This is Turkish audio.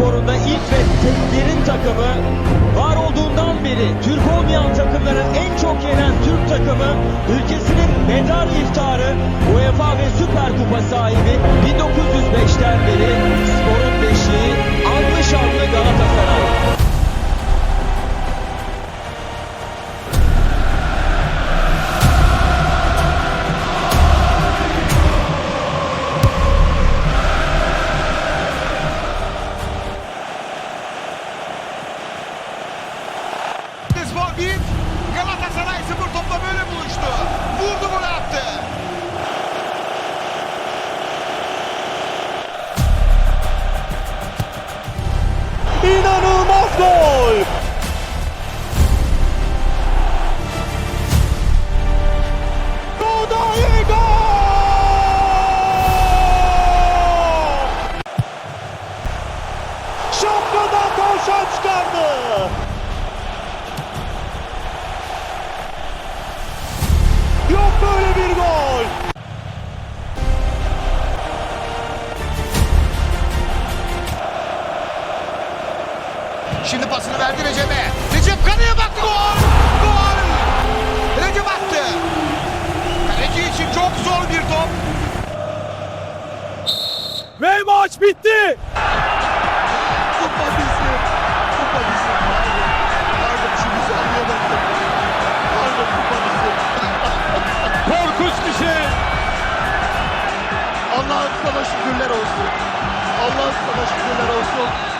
Spor'unda ilk ve teklerin takımı var olduğundan beri Türk olmayan takımları en çok yenen Türk takımı ülkesinin medal iftarı UEFA ve Süper Kupa sahibi 1, Galatasaray 0 topla böyle buluştu. Vurdu gol attı. İnanılmaz gol! Şapkadan tavşan çıkardı. Yok böyle bir gol. Şimdi pasını verdi Recep'e. Recep kaleye baktı gol. Gol. Recep attı. Kaleci için çok zor bir top. Ve maç bitti. Sana şükürler olsun. Allah'ın sana şükürler olsun.